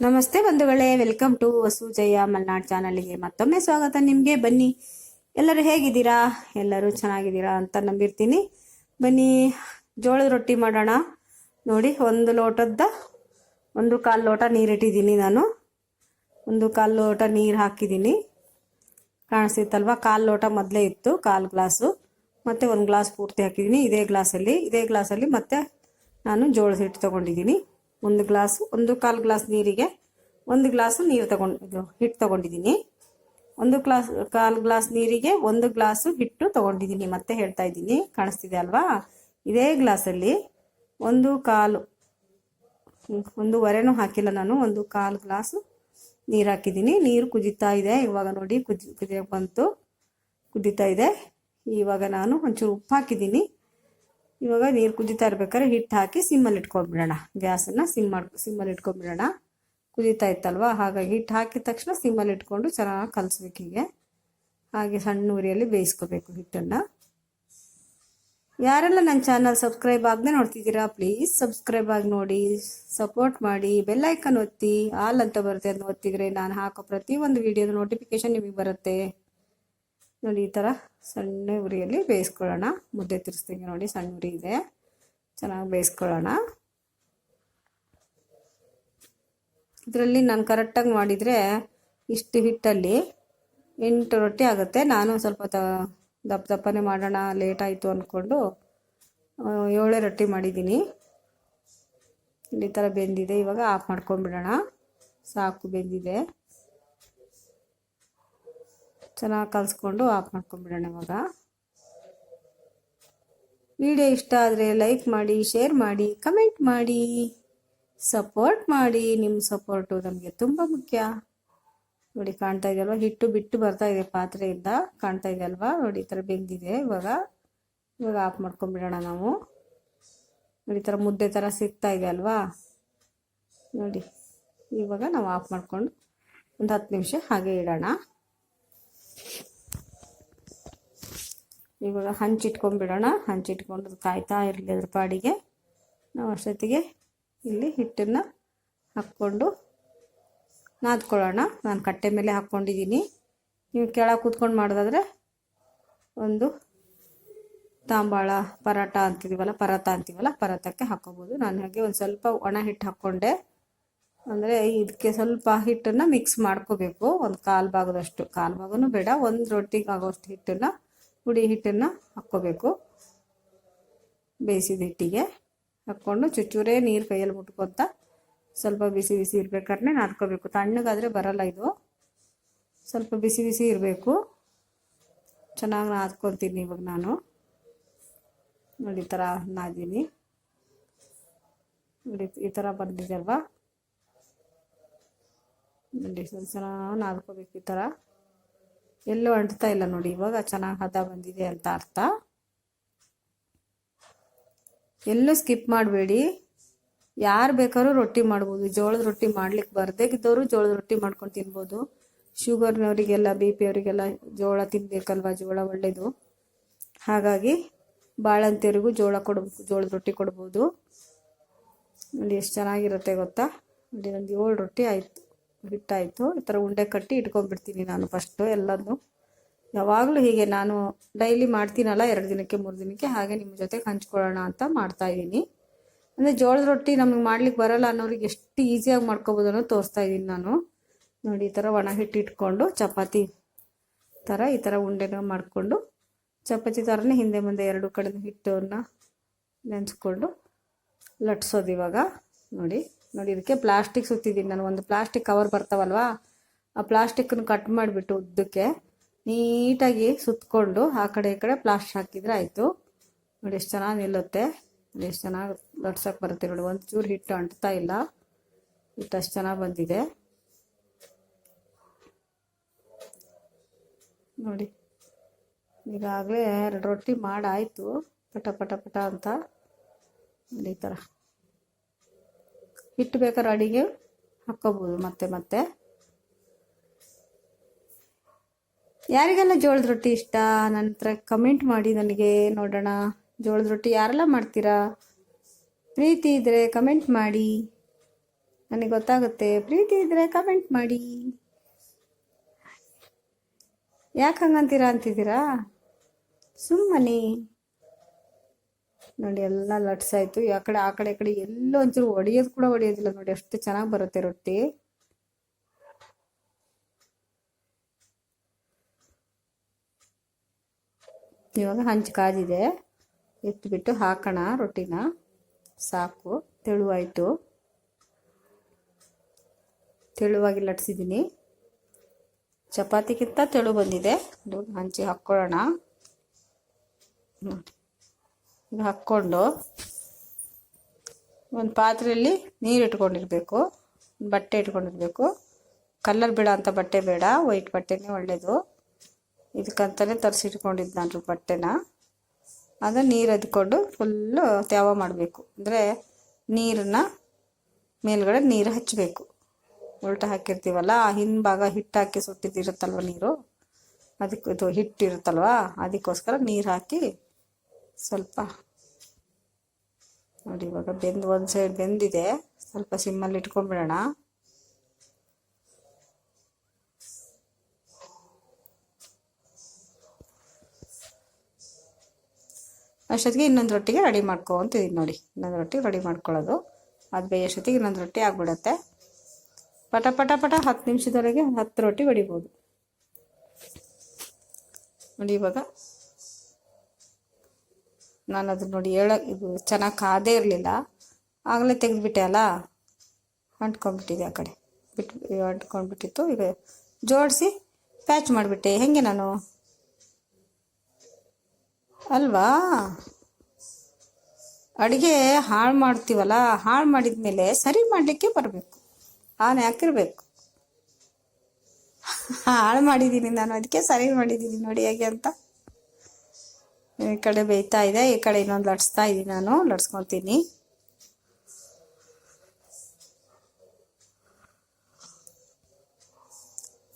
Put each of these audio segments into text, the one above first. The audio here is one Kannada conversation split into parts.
ನಮಸ್ತೆ ಬಂಧುಗಳೇ, ವೆಲ್ಕಮ್ ಟು ವಸುಜಯ ಮಲ್ನಾಡ್ ಚಾನಲ್ಗೆ ಮತ್ತೊಮ್ಮೆ ಸ್ವಾಗತ ನಿಮಗೆ. ಬನ್ನಿ, ಎಲ್ಲರೂ ಹೇಗಿದ್ದೀರಾ? ಎಲ್ಲರೂ ಚೆನ್ನಾಗಿದ್ದೀರಾ ಅಂತ ನಂಬಿರ್ತೀನಿ. ಬನ್ನಿ, ಜೋಳದ ರೊಟ್ಟಿ ಮಾಡೋಣ. ನೋಡಿ, ಒಂದು ಲೋಟದ ಒಂದು ಕಾಲು ಲೋಟ ನೀರಿಟ್ಟಿದ್ದೀನಿ ನಾನು. ಒಂದು ಕಾಲು ಲೋಟ ನೀರು ಹಾಕಿದ್ದೀನಿ. ಕಾಣಿಸ್ತಿತ್ತಲ್ವ ಕಾಲು ಲೋಟ ಮೊದಲೇ ಇತ್ತು, ಕಾಲು ಗ್ಲಾಸು. ಮತ್ತು ಒಂದು ಗ್ಲಾಸ್ ಪೂರ್ತಿ ಹಾಕಿದ್ದೀನಿ, ಇದೇ ಗ್ಲಾಸಲ್ಲಿ. ಇದೇ ಗ್ಲಾಸಲ್ಲಿ ಮತ್ತೆ ನಾನು ಜೋಳದ ಹಿಟ್ಟು ತೊಗೊಂಡಿದ್ದೀನಿ. ಒಂದು ಗ್ಲಾಸು, ಒಂದು ಕಾಲು ಗ್ಲಾಸ್ ನೀರಿಗೆ, ಒಂದು ಗ್ಲಾಸು ನೀರು ತಗೊಂಡು, ಇದು ಹಿಟ್ಟು ತಗೊಂಡಿದ್ದೀನಿ. ಒಂದು ಗ್ಲಾಸ್, ಕಾಲು ಗ್ಲಾಸ್ ನೀರಿಗೆ ಒಂದು ಗ್ಲಾಸು ಹಿಟ್ಟು ತೊಗೊಂಡಿದ್ದೀನಿ. ಮತ್ತೆ ಹೇಳ್ತಾ ಇದ್ದೀನಿ, ಕಾಣಿಸ್ತಿದೆ ಅಲ್ವಾ? ಇದೇ ಗ್ಲಾಸಲ್ಲಿ ಒಂದು ಕಾಲು ಒಂದು ಒಂದೂವರೆನೂ ಹಾಕಿಲ್ಲ ನಾನು, ಒಂದು ಕಾಲು ಗ್ಲಾಸು ನೀರು ಹಾಕಿದ್ದೀನಿ. ನೀರು ಕುದೀತಾ ಇದೆ, ಇವಾಗ ನೋಡಿ ಕುದಿ, ಕುದಿಯೋಕೆ ಬಂತು, ಕುದೀತಾ ಇದೆ. ಇವಾಗ ನಾನು ಒಂಚೂರು ಉಪ್ಪು ಹಾಕಿದ್ದೀನಿ. ಇವಾಗ ನೀರು ಕುದೀತಾ ಇರ್ಬೇಕಾದ್ರೆ ಹಿಟ್ಟು ಹಾಕಿ ಸಿಮ್ಮಲ್ಲಿ ಇಟ್ಕೊಂಡ್ಬಿಡೋಣ ಗ್ಯಾಸನ್ನು ಸಿಮ್ ಮಾಡಿ ಸಿಮ್ಮಲ್ಲಿ ಇಟ್ಕೊಂಡ್ಬಿಡೋಣ ಕುದೀತಾ ಇತ್ತಲ್ವ? ಹಾಗಾಗಿ ಹಿಟ್ಟು ಹಾಕಿದ ತಕ್ಷಣ ಸಿಮ್ಮಲ್ಲಿ ಇಟ್ಕೊಂಡು ಚೆನ್ನಾಗಿ ಕಲಿಸ್ಬೇಕು ಹೀಗೆ. ಹಾಗೆ ಸಣ್ಣ ಉರಿಯಲ್ಲಿ ಬೇಯಿಸ್ಕೋಬೇಕು ಹಿಟ್ಟನ್ನು. ಯಾರೆಲ್ಲ ನನ್ನ ಚಾನಲ್ ಸಬ್ಸ್ಕ್ರೈಬ್ ಆಗದೆ ನೋಡ್ತಿದ್ದೀರಾ ಪ್ಲೀಸ್ ಸಬ್ಸ್ಕ್ರೈಬ್ ಆಗಿ ನೋಡಿ ಸಪೋರ್ಟ್ ಮಾಡಿ ಬೆಲ್ ಐಕನ್ ಒತ್ತಿ ಆಲ್ ಅಂತ ಬರುತ್ತೆ ಅದನ್ನ ಒತ್ತಿದ್ರೆ ನಾನು ಹಾಕೋ ಪ್ರತಿಯೊಂದು ವಿಡಿಯೋದ ನೋಟಿಫಿಕೇಶನ್ ನಿಮಗೆ ಬರುತ್ತೆ. ನೋಡಿ, ಈ ಥರ ಸಣ್ಣ ಉರಿಯಲ್ಲಿ ಬೇಯಿಸ್ಕೊಳ್ಳೋಣ. ಮುದ್ದೆ ತಿರ್ಸ್ದಂಗೆ ನೋಡಿ, ಸಣ್ಣ ಉರಿ ಇದೆ. ಚೆನ್ನಾಗಿ ಬೇಯಿಸ್ಕೊಳ್ಳೋಣ. ಇದರಲ್ಲಿ ನಾನು ಕರೆಕ್ಟಾಗಿ ಮಾಡಿದರೆ ಇಷ್ಟು ಹಿಟ್ಟಲ್ಲಿ ಎಂಟು ರೊಟ್ಟಿ ಆಗುತ್ತೆ. ನಾನು ಸ್ವಲ್ಪ ತ, ದಪ್ಪ ದಪ್ಪನೇ ಮಾಡೋಣ, ಲೇಟ್ ಆಯಿತು ಅಂದ್ಕೊಂಡು ಏಳೇ ರೊಟ್ಟಿ ಮಾಡಿದ್ದೀನಿ. ಈ ಥರ ಬೆಂದಿದೆ. ಇವಾಗ ಆಫ್ ಮಾಡ್ಕೊಂಡ್ಬಿಡೋಣ. ಸಾಕು ಬೆಂದಿದೆ. ಚೆನ್ನಾಗಿ ಕಲಿಸ್ಕೊಂಡು ಆಫ್ ಮಾಡ್ಕೊಂಬಿಡೋಣ ಇವಾಗ. ವಿಡಿಯೋ ಇಷ್ಟ ಆದರೆ ಲೈಕ್ ಮಾಡಿ ಶೇರ್ ಮಾಡಿ ಕಮೆಂಟ್ ಮಾಡಿ ಸಪೋರ್ಟ್ ಮಾಡಿ. ನಿಮ್ಮ ಸಪೋರ್ಟು ನಮಗೆ ತುಂಬ ಮುಖ್ಯ. ನೋಡಿ, ಕಾಣ್ತಾ ಇದೆಯಲ್ವ? ಹಿಟ್ಟು ಬಿಟ್ಟು ಬರ್ತಾ ಇದೆ ಪಾತ್ರೆಯಿಂದ. ಕಾಣ್ತಾ ಇದೆ ಅಲ್ವಾ ನೋಡಿ, ಈ ಥರ ಬೆಂದಿದೆ ಇವಾಗ. ಇವಾಗ ಆಫ್ ಮಾಡ್ಕೊಂಬಿಡೋಣ ನಾವು. ನೋಡಿ, ಈ ಥರ ಮುದ್ದೆ ಥರ ಸಿಗ್ತಾ ಇದೆ ಅಲ್ವಾ? ನೋಡಿ, ಇವಾಗ ನಾವು ಆಫ್ ಮಾಡಿಕೊಂಡು ಒಂದು ಹತ್ತು ನಿಮಿಷ ಹಾಗೆ ಇಡೋಣ. ಇವಾಗ ಹಂಚಿಟ್ಕೊಂಡ್ಬಿಡೋಣ ಹಂಚಿಟ್ಕೊಂಡು ಕಾಯ್ತಾ ಇರಲಿ ಅದ್ರ ಪಾಡಿಗೆ. ನಾವು ಅಷ್ಟೊತ್ತಿಗೆ ಇಲ್ಲಿ ಹಿಟ್ಟನ್ನು ಹಾಕ್ಕೊಂಡು ನಾದ್ಕೊಳ್ಳೋಣ. ನಾನು ಕಟ್ಟೆ ಮೇಲೆ ಹಾಕ್ಕೊಂಡಿದ್ದೀನಿ ನೀವು ಕೆಳಗೆ ಕೂತ್ಕೊಂಡು ಮಾಡೋದಾದ್ರೆ ಒಂದು ತಾಂಬಾಳ ಪರಾಟ ಅಂತಿದ್ದೀವಲ್ಲ ಪರಾತ ಅಂತೀವಲ್ಲ, ಪರಾತಕ್ಕೆ ಹಾಕೋಬೋದು. ನಾನು ಹಾಗೆ ಒಂದು ಸ್ವಲ್ಪ ಒಣ ಹಿಟ್ಟು ಹಾಕ್ಕೊಂಡೆ. ಅಂದರೆ ಇದಕ್ಕೆ ಸ್ವಲ್ಪ ಹಿಟ್ಟನ್ನು ಮಿಕ್ಸ್ ಮಾಡ್ಕೋಬೇಕು. ಒಂದು ಕಾಲು ಭಾಗದಷ್ಟು. ಕಾಲು ಭಾಗನೂ ಬೇಡ, ಒಂದು ರೊಟ್ಟಿಗೆ ಆಗೋಷ್ಟು ಹಿಟ್ಟನ್ನು ಹುಡಿ ಹಿಟ್ಟನ್ನು ಹಾಕ್ಕೋಬೇಕು. ಬೇಯಿಸಿದ ಹಿಟ್ಟಿಗೆ ಹಾಕ್ಕೊಂಡು ಚುಚ್ಚೂರೇ ನೀರು ಕೈಯಲ್ಲಿ ಮುಟ್ಕೊತ ಸ್ವಲ್ಪ ಬಿಸಿ ಬಿಸಿ ಇರಬೇಕಾದ್ರೆ ನಾದ್ಕೋಬೇಕು. ತಣ್ಣಗಾದರೆ ಬರಲ್ಲ ಇದು. ಸ್ವಲ್ಪ ಬಿಸಿ ಬಿಸಿ ಇರಬೇಕು. ಚೆನ್ನಾಗಿ ನಾದ್ಕೊತೀನಿ ಇವಾಗ ನಾನು. ನೋಡಿ, ಈ ಥರ ನಾದೀನಿ. ನೋಡಿ, ಈ ಥರ ಬಂದಿದೆ ಅಲ್ವಾ? ನೋಡಿ, ಸ್ವಲ್ಪ ಚೆನ್ನಾಗಿ ನಾದ್ಕೋಬೇಕು ಈ ಥರ ಎಲ್ಲೂ ಅಂಟ್ತಾ ಇಲ್ಲ ನೋಡಿ, ಇವಾಗ ಚೆನ್ನಾಗಿ ಹದ ಬಂದಿದೆ ಅಂತ ಅರ್ಥ. ಎಲ್ಲೂ ಸ್ಕಿಪ್ ಮಾಡಬೇಡಿ. ಯಾರು ಬೇಕಾದ್ರೂ ರೊಟ್ಟಿ ಮಾಡ್ಬೋದು. ಜೋಳದ ರೊಟ್ಟಿ ಮಾಡ್ಲಿಕ್ಕೆ ಬರದೇ ಇದ್ದವರು ಜೋಳದ ರೊಟ್ಟಿ ಮಾಡ್ಕೊಂಡು ತಿನ್ಬೋದು. ಶುಗರ್ನವರಿಗೆಲ್ಲ, ಬಿ ಪಿ ಅವರಿಗೆಲ್ಲ ಜೋಳ ತಿನ್ಬೇಕಲ್ವಾ? ಜೋಳ ಒಳ್ಳೆಯದು ಹಾಗಾಗಿ ಬಾಳಂತಿಯರಿಗೂ ಜೋಳ ಕೊಡ ಜೋಳದ ರೊಟ್ಟಿ ಕೊಡ್ಬೋದು. ನೋಡಿ, ಎಷ್ಟು ಚೆನ್ನಾಗಿರುತ್ತೆ ಗೊತ್ತಾ? ನೋಡಿ, ಒಂದು ಏಳು ರೊಟ್ಟಿ ಆಯಿತು. ಹಿಟ್ಟಾಯಿತು ಈ ಥರ ಉಂಡೆ ಕಟ್ಟಿ ಇಟ್ಕೊಂಡ್ಬಿಡ್ತೀನಿ ನಾನು ಫಸ್ಟು ಎಲ್ಲದನ್ನು ಯಾವಾಗಲೂ ಹೀಗೆ ನಾನು ಡೈಲಿ ಮಾಡ್ತೀನಲ್ಲ, ಎರಡು ದಿನಕ್ಕೆ, ಮೂರು ದಿನಕ್ಕೆ, ಹಾಗೆ ನಿಮ್ಮ ಜೊತೆಗೆ ಹಂಚ್ಕೊಳ್ಳೋಣ ಅಂತ ಮಾಡ್ತಾ ಇದ್ದೀನಿ. ಅಂದರೆ ಜೋಳದ ರೊಟ್ಟಿ ನಮಗೆ ಮಾಡ್ಲಿಕ್ಕೆ ಬರಲ್ಲ ಅನ್ನೋರಿಗೆ ಎಷ್ಟು ಈಸಿಯಾಗಿ ಮಾಡ್ಕೊಬೋದು ಅನ್ನೋದು ತೋರಿಸ್ತಾ ಇದ್ದೀನಿ ನಾನು. ನೋಡಿ, ಈ ಥರ ಒಣ ಹಿಟ್ಟು ಇಟ್ಕೊಂಡು, ಚಪಾತಿ ಥರ ಈ ಥರ ಉಂಡೆನ ಮಾಡಿಕೊಂಡು, ಚಪಾತಿ ಥರನೇ ಹಿಂದೆ ಮುಂದೆ ಎರಡು ಕಡೆ ಹಿಟ್ಟನ್ನು ನೆನೆಸ್ಕೊಂಡು ಲಟ್ಸೋದು ಇವಾಗ. ನೋಡಿ ನೋಡಿ, ಇದಕ್ಕೆ ಪ್ಲಾಸ್ಟಿಕ್ ಸುತ್ತಿದ್ದೀನಿ ನಾನು. ಒಂದು ಪ್ಲಾಸ್ಟಿಕ್ ಕವರ್ ಬರ್ತಾವಲ್ವಾ? ಆ ಪ್ಲಾಸ್ಟಿಕ್ಕನ್ನು ಕಟ್ ಮಾಡಿಬಿಟ್ಟು ಉದ್ದಕ್ಕೆ ನೀಟಾಗಿ ಸುತ್ತಕೊಂಡು ಆ ಕಡೆ ಈ ಕಡೆ ಪ್ಲಾಸ್ಟಿಕ್ ಹಾಕಿದರೆ ಆಯಿತು. ನೋಡಿ, ಎಷ್ಟು ಚೆನ್ನಾಗಿ ನಿಲ್ಲುತ್ತೆ. ಎಷ್ಟು ಚೆನ್ನಾಗಿ ಲಟ್ಸೋಕೆ ಬರುತ್ತೆ ನೋಡಿ. ಒಂಚೂರು ಚೂರು ಹಿಟ್ಟು ಅಂಟ್ತಾ ಇಲ್ಲ. ಹಿಟ್ಟು ಅಷ್ಟು ಚೆನ್ನಾಗಿ ಬಂದಿದೆ. ನೋಡಿ, ಈಗಾಗಲೇ ಎರಡು ರೊಟ್ಟಿ ಮಾಡಾಯಿತು. ಪಟ ಪಟ ಪಟ ಅಂತ. ನೋಡಿ, ಈ ಥರ. ಹಿಟ್ಟು ಬೇಕಾದ್ರೆ ಅಡಿಗೆ ಹಾಕ್ಕೋಬೋದು ಮತ್ತೆ ಮತ್ತೆ. ಯಾರಿಗೆಲ್ಲ ಜೋಳದ ರೊಟ್ಟಿ ಇಷ್ಟ? ನನ್ನ ಹತ್ರ ಕಮೆಂಟ್ ಮಾಡಿ ನನಗೆ ನೋಡೋಣ. ಜೋಳದ ರೊಟ್ಟಿ ಯಾರೆಲ್ಲ ಮಾಡ್ತೀರಾ? ಪ್ರೀತಿ ಇದ್ದರೆ ಕಮೆಂಟ್ ಮಾಡಿ. ನನಗೆ ಗೊತ್ತಾಗುತ್ತೆ. ಪ್ರೀತಿ ಇದ್ರೆ ಕಮೆಂಟ್ ಮಾಡಿ. ಯಾಕೆ ಹಂಗಂತೀರಾ ಅಂತಿದ್ದೀರಾ? ಸುಮ್ಮನೆ. ನೋಡಿ ಎಲ್ಲ ಲಟ್ಸಾಯಿತು. ಆ ಕಡೆ ಆ ಕಡೆ, ಈ ಕಡೆ ಎಲ್ಲೋ ಒಂಚೂರು ಒಡೆಯೋದು ಕೂಡ ಒಡೆಯೋದಿಲ್ಲ ನೋಡಿ. ಅಷ್ಟು ಚೆನ್ನಾಗಿ ಬರುತ್ತೆ ರೊಟ್ಟಿ. ಇವಾಗ ಹಂಚು ಕಾದಿದೆ. ಎತ್ಬಿಟ್ಟು ಹಾಕೋಣ ರೊಟ್ಟಿನ. ಸಾಕು. ತೆಳುವಾಯಿತು. ತೆಳುವಾಗಿ ಲಟ್ಸಿದ್ದೀನಿ. ಚಪಾತಿಗಿಂತ ತೆಳು ಬಂದಿದೆ. ಹಂಚಿ ಹಾಕ್ಕೊಳ್ಳೋಣ. ಹ್ಮ್. ಹಾಕ್ಕೊಂಡು ಒಂದು ಪಾತ್ರೆಯಲ್ಲಿ ನೀರು ಇಟ್ಕೊಂಡಿರಬೇಕು ಬಟ್ಟೆ ಇಟ್ಕೊಂಡಿರಬೇಕು. ಕಲ್ಲರ್ ಬೇಡ ಅಂತ ಬಟ್ಟೆ ಬೇಡ, ವೈಟ್ ಬಟ್ಟೆನೇ ಒಳ್ಳೆಯದು ಇದಕ್ಕಂತಲೇ ತರಿಸಿಟ್ಕೊಂಡಿದ್ದು ನಾನು ಬಟ್ಟೆನ. ಅದು ನೀರು ಅದ್ಕೊಂಡು ಫುಲ್ಲು ತ್ಯಾವ ಮಾಡಬೇಕು. ಅಂದರೆ ನೀರನ್ನ ಮೇಲ್ಗಡೆ ನೀರು ಹಚ್ಚಬೇಕು. ಉಲ್ಟ ಹಾಕಿರ್ತೀವಲ್ಲ, ಆ ಹಿಂಭಾಗ ಹಿಟ್ಟು ಹಾಕಿ ಸುಟ್ಟಿದ್ದಿರುತ್ತಲ್ವ ನೀರು? ಅದಕ್ಕೆ ಇದು ಹಿಟ್ಟು ಇರುತ್ತಲ್ವ? ಅದಕ್ಕೋಸ್ಕರ ನೀರು ಹಾಕಿ ಸ್ವಲ್ಪ ನೋಡಿ ಇವಾಗ ಬೆಂದು ಒಂದು ಸೈಡ್ ಬೆಂದಿದೆ. ಸ್ವಲ್ಪ ಸಿಮ್ಮಲ್ಲಿ ಇಟ್ಕೊಂಡ್ಬಿಡೋಣ. ಅಷ್ಟೊತ್ತಿಗೆ ಇನ್ನೊಂದು ರೊಟ್ಟಿಗೆ ರೆಡಿ ಮಾಡ್ಕೊತಿದ್ದೀನಿ ನೋಡಿ. ಇನ್ನೊಂದು ರೊಟ್ಟಿ ರೆಡಿ ಮಾಡ್ಕೊಳ್ಳೋದು. ಅದು ಬೇಯಷ್ಟೊತ್ತಿಗೆ ಇನ್ನೊಂದು ರೊಟ್ಟಿ ಆಗ್ಬಿಡತ್ತೆ. ಪಟ ಪಟ ಪಟ ಹತ್ತು ನಿಮಿಷದವರೆಗೆ ಹತ್ತು ರೊಟ್ಟಿ ಹೊಡಿಬೋದು ನೋಡಿ ಇವಾಗ ನಾನು ಅದನ್ನ ನೋಡಿ ಹೇಳ, ಇದು ಚೆನ್ನಾಗಿ ಕಾದೇ ಇರಲಿಲ್ಲ. ಆಗಲೇ ತೆಗೆದುಬಿಟ್ಟೆ ಅಲ್ಲ? ಅಂಟ್ಕೊಂಡ್ಬಿಟ್ಟಿದೆ ಆ ಕಡೆ. ಬಿಟ್ಟು ಅಂಟ್ಕೊಂಡ್ಬಿಟ್ಟಿತ್ತು. ಈಗ ಜೋಡಿಸಿ ಪ್ಯಾಚ್ ಮಾಡಿಬಿಟ್ಟೆ. ಹೆಂಗೆ ನಾನು? ಅಲ್ವಾ? ಅಡುಗೆ ಹಾಳು ಮಾಡ್ತೀವಲ್ಲ? ಹಾಳು ಮಾಡಿದ ಮೇಲೆ ಸರಿ ಮಾಡಲಿಕ್ಕೆ ಬರಬೇಕು. ಆನೆ ಹಾಕಿರ್ಬೇಕು. ಹಾಳು ಮಾಡಿದ್ದೀನಿ ನಾನು. ಅದಕ್ಕೆ ಸರಿ ಮಾಡಿದ್ದೀನಿ ನೋಡಿ ಹೇಗೆ ಅಂತ. ಈ ಕಡೆ ಬೇಯ್ತಾ ಇದೆ, ಈ ಕಡೆ ಇನ್ನೊಂದು ಲಟ್ಸ್ತಾ ಇದ್ದೀನಿ ನಾನು, ಲಟ್ಸ್ಕೊತೀನಿ.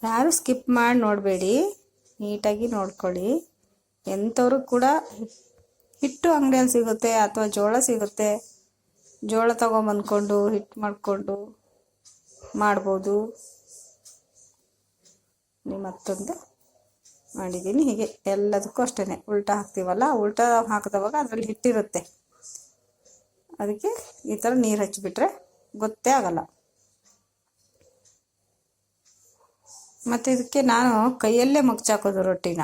ಯಾರು ಸ್ಕಿಪ್ ಮಾಡಿ ನೋಡಬೇಡಿ, ನೀಟಾಗಿ ನೋಡ್ಕೊಳ್ಳಿ. ಎಂಥವ್ರು ಕೂಡ ಹಿಟ್ಟು ಅಂಗಡಿಯಲ್ಲಿ ಸಿಗುತ್ತೆ ಅಥವಾ ಜೋಳ ಸಿಗುತ್ತೆ. ಜೋಳ ತಗೊಂಬಂದ್ಕೊಂಡು ಹಿಟ್ಟು ಮಾಡಿಕೊಂಡು ಮಾಡ್ಬೋದು. ಮತ್ತೊಂದು ಮಾಡಿದ್ದೀನಿ. ಹೀಗೆ ಎಲ್ಲದಕ್ಕೂ ಅಷ್ಟೇ ಉಲ್ಟಾ ಹಾಕ್ತೀವಲ್ಲ, ಉಲ್ಟಾ ಹಾಕಿದವಾಗ ಅದರಲ್ಲಿ ಹಿಟ್ಟಿರುತ್ತೆ. ಅದಕ್ಕೆ ಈ ಥರ ನೀರು ಹಚ್ಚಿಬಿಟ್ರೆ ಗೊತ್ತೇ ಆಗಲ್ಲ. ಮತ್ತು ಇದಕ್ಕೆ ನಾನು ಕೈಯಲ್ಲೇ ಮಗ್ಚಾಕೋದು ರೊಟ್ಟಿನ.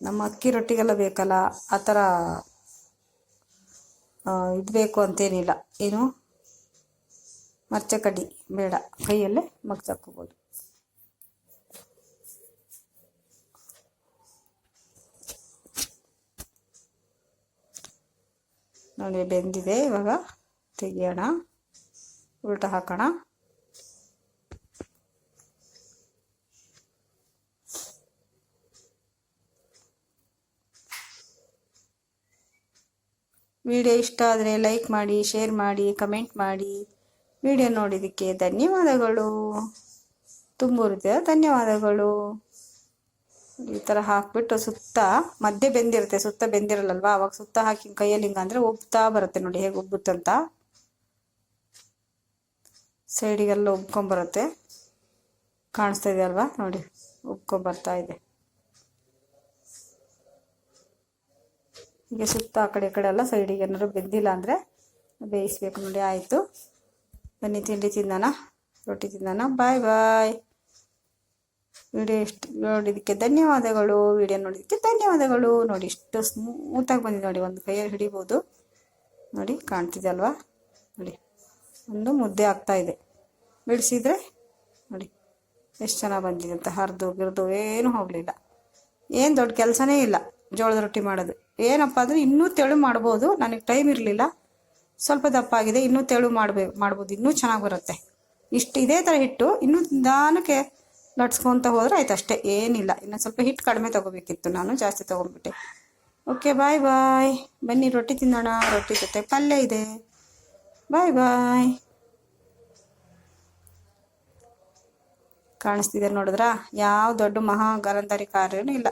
ನಮ್ಮ ಅಕ್ಕಿ ರೊಟ್ಟಿಗೆಲ್ಲ ಬೇಕಲ್ಲ, ಆ ಥರ ಇದು ಬೇಕು ಅಂತೇನಿಲ್ಲ. ಏನು? ಮರ್ಚಕಡ್ಡಿ ಬೇಡ. ಕೈಯಲ್ಲೇ ಮಗ್ಚಾಕೋಬೋದು. ನೋಡಿ, ಬೆಂದಿದೆ ಇವಾಗ. ತೆಗಿಯೋಣ. ಉಲ್ಟ ಹಾಕೋಣ. ವಿಡಿಯೋ ಇಷ್ಟ ಆದರೆ ಲೈಕ್ ಮಾಡಿ, ಶೇರ್ ಮಾಡಿ, ಕಮೆಂಟ್ ಮಾಡಿ. ವಿಡಿಯೋ ನೋಡಿದ್ದಕ್ಕೆ ಧನ್ಯವಾದಗಳು. ತುಂಬ ಧನ್ಯವಾದಗಳು. ಈ ಥರ ಹಾಕ್ಬಿಟ್ಟು ಸುತ್ತ ಮಧ್ಯೆ ಬೆಂದಿರುತ್ತೆ, ಸುತ್ತ ಬೆಂದಿರಲ್ಲಲ್ವಾ ಅವಾಗ ಸುತ್ತ ಹಾಕಿ ಕೈಯಲ್ಲಿ ಹಿಂಗೆ ಅಂದರೆ ಉಬ್ತಾ ಬರುತ್ತೆ ನೋಡಿ ಹೇಗೆ ಉಬ್ಬುತ್ತಂತ ಸೈಡಿಗೆಲ್ಲ ಉಬ್ಕೊಂಬರುತ್ತೆ. ಕಾಣಿಸ್ತಾ ಇದೆ ಅಲ್ವಾ? ನೋಡಿ, ಉಬ್ಕೊಂಬರ್ತಾ ಇದೆ. ಹೀಗೆ ಸುತ್ತ ಆ ಕಡೆ ಈ ಕಡೆ ಎಲ್ಲ ಸೈಡಿಗೆ ಏನಾದ್ರು ಬೆಂದಿಲ್ಲ ಅಂದರೆ ಬೇಯಿಸ್ಬೇಕು. ನೋಡಿ, ಆಯಿತು. ಬನ್ನಿ, ತಿಂಡಿ ತಿಂದಾನ, ರೊಟ್ಟಿ ತಿಂದಾನ. ಬಾಯ್ ಬಾಯ್. ವಿಡಿಯೋ ಇಷ್ಟು ನೋಡಿದ್ದಕ್ಕೆ ಧನ್ಯವಾದಗಳು. ವಿಡಿಯೋ ನೋಡಿದ್ದಕ್ಕೆ ಧನ್ಯವಾದಗಳು. ನೋಡಿ ಇಷ್ಟು ಸ್ಮೂತಾಗಿ ಬಂದಿದೆ ನೋಡಿ, ಒಂದು ಕೈಯಲ್ಲಿ ಹಿಡಿಬೋದು. ನೋಡಿ, ಕಾಣ್ತಿದೆ ಅಲ್ವಾ? ನೋಡಿ, ಒಂದು ಮುದ್ದೆ ಆಗ್ತಾ ಇದೆ. ಬಿಡಿಸಿದ್ರೆ, ನೋಡಿ, ಎಷ್ಟು ಚೆನ್ನಾಗಿ ಬಂದಿದೆ ಅಂತ ಹರಿದು ಗಿರ್ದು ಏನೂ ಹೋಗಲಿಲ್ಲ. ಏನು ದೊಡ್ಡ ಕೆಲಸನೇ ಇಲ್ಲ ಜೋಳದ ರೊಟ್ಟಿ ಮಾಡೋದು. ಏನಪ್ಪ ಅಂದರೆ ಇನ್ನೂ ತೆಳು ಮಾಡ್ಬೋದು, ನನಗೆ ಟೈಮ್ ಇರಲಿಲ್ಲ. ಸ್ವಲ್ಪ ದಪ್ಪ ಆಗಿದೆ ಇನ್ನೂ ತೆಳು ಮಾಡಬೇಕು ಮಾಡ್ಬೋದು, ಇನ್ನೂ ಚೆನ್ನಾಗಿ ಬರುತ್ತೆ. ಇಷ್ಟು ಇದೇ ಥರ ಹಿಟ್ಟು, ಇನ್ನೂ ನಿಧಾನಕ್ಕೆ ಲಟ್ಸ್ಕೊತ ಹೋದ್ರೆ ಆಯ್ತು ಅಷ್ಟೇ, ಏನಿಲ್ಲ. ಇನ್ನು ಸ್ವಲ್ಪ ಹಿಟ್ಟು ಕಡಿಮೆ ತೊಗೋಬೇಕಿತ್ತು, ನಾನು ಜಾಸ್ತಿ ತೊಗೊಂಡ್ಬಿಟ್ಟೆ ಓಕೆ ಬಾಯ್ ಬಾಯ್ ಬನ್ನಿ, ರೊಟ್ಟಿ ತಿನ್ನೋಣ. ರೊಟ್ಟಿ ಜೊತೆ ಪಲ್ಯ ಇದೆ. ಬಾಯ್ ಬಾಯ್ ಕಾಣಿಸ್ತಿದೆ ನೋಡಿದ್ರಾ? ಯಾವ ದೊಡ್ಡ ಮಹಾ ಗಲಂಧಾರಿ ಕಾರ್ಯನೂ ಇಲ್ಲ.